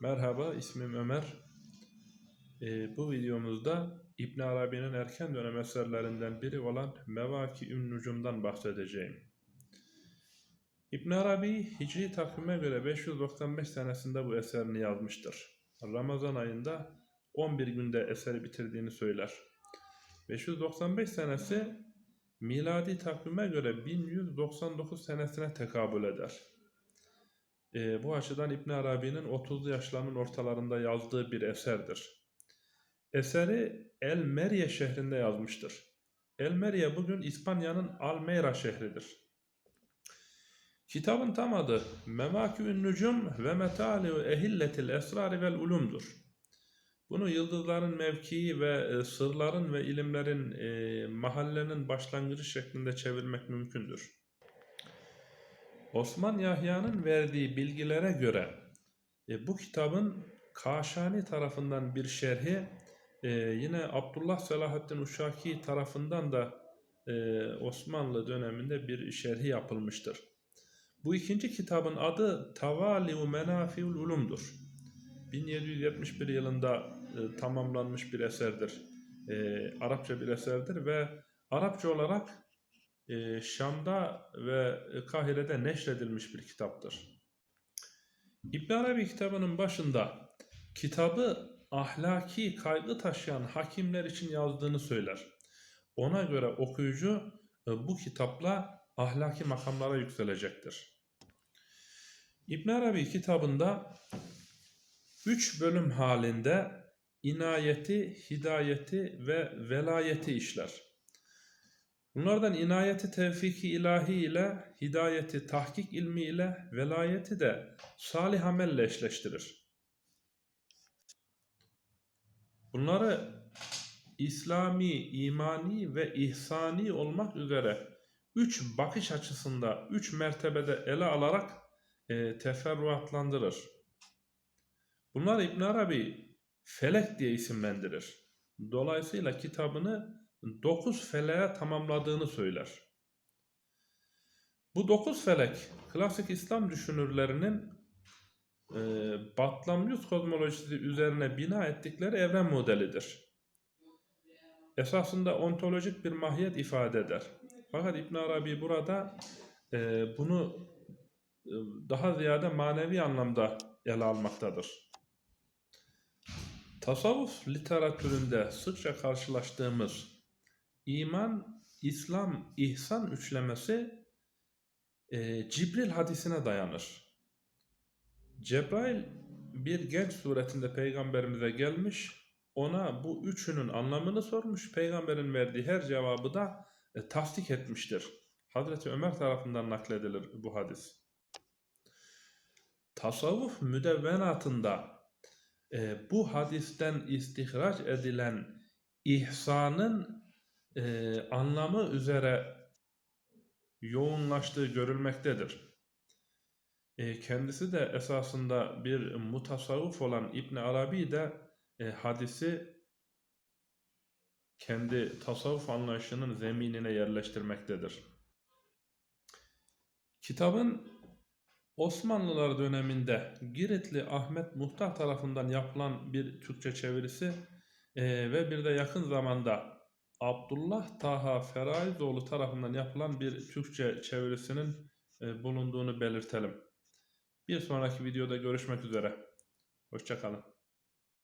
Merhaba, ismim Ömer. Ee, bu videomuzda İbn Arabi'nin erken dönem eserlerinden biri olan Mevaki-ün Nucum'dan bahsedeceğim. İbn Arabi Hicri takvime göre 595 senesinde bu eserini yazmıştır. Ramazan ayında 11 günde eseri bitirdiğini söyler. 595 senesi miladi takvime göre 1199 senesine tekabül eder. E, bu açıdan İbn Arabi'nin 30'lu yaşlarının ortalarında yazdığı bir eserdir. Eseri El Meriye şehrinde yazmıştır. El Meriye bugün İspanya'nın Almeida şehridir. Kitabın tam adı Mevâkû'ün Nucum ve Metâli'u Ehilletil Esrari vel Ulum'dur. Bunu yıldızların mevkii ve e, sırların ve ilimlerin e, mahallenin başlangıcı şeklinde çevirmek mümkündür. Osman Yahya'nın verdiği bilgilere göre e, bu kitabın Kaşani tarafından bir şerhi e, yine Abdullah Selahaddin Uşaki tarafından da e, Osmanlı döneminde bir şerhi yapılmıştır. Bu ikinci kitabın adı Tavaliu Menafiul Ulum'dur. 1771 yılında e, tamamlanmış bir eserdir. E, Arapça bir eserdir ve Arapça olarak e, Şam'da ve Kahire'de neşredilmiş bir kitaptır. İbn Arabi kitabının başında kitabı ahlaki kaygı taşıyan hakimler için yazdığını söyler. Ona göre okuyucu e, bu kitapla ahlaki makamlara yükselecektir. İbn Arabi kitabında üç bölüm halinde inayeti, hidayeti ve velayeti işler. Bunlardan inayeti tevfiki ilahi ile, hidayeti tahkik ilmi ile, velayeti de salih amelle eşleştirir. Bunları İslami, imani ve ihsani olmak üzere üç bakış açısında, üç mertebede ele alarak e, teferruatlandırır. Bunlar İbn Arabi felek diye isimlendirir. Dolayısıyla kitabını dokuz feleğe tamamladığını söyler. Bu dokuz felek klasik İslam düşünürlerinin e, Batlamyus kozmolojisi üzerine bina ettikleri evren modelidir. Esasında ontolojik bir mahiyet ifade eder. Fakat İbn Arabi burada e, bunu e, daha ziyade manevi anlamda ele almaktadır. Tasavvuf literatüründe sıkça karşılaştığımız iman, İslam, ihsan üçlemesi e, Cibril hadisine dayanır. Cebrail bir genç suretinde peygamberimize gelmiş, ona bu üçünün anlamını sormuş, peygamberin verdiği her cevabı da e, tasdik etmiştir. Hazreti Ömer tarafından nakledilir bu hadis. Tasavvuf müdevvenatında e, bu hadisten istihraç edilen ihsanın e, anlamı üzere yoğunlaştığı görülmektedir. E, kendisi de esasında bir mutasavvuf olan İbn Arabi de e, hadisi kendi tasavvuf anlayışının zeminine yerleştirmektedir. Kitabın Osmanlılar döneminde Giritli Ahmet Muhtar tarafından yapılan bir Türkçe çevirisi e, ve bir de yakın zamanda Abdullah Taha Feraizoğlu tarafından yapılan bir Türkçe çevirisinin e, bulunduğunu belirtelim. Bir sonraki videoda görüşmek üzere. Hoşçakalın.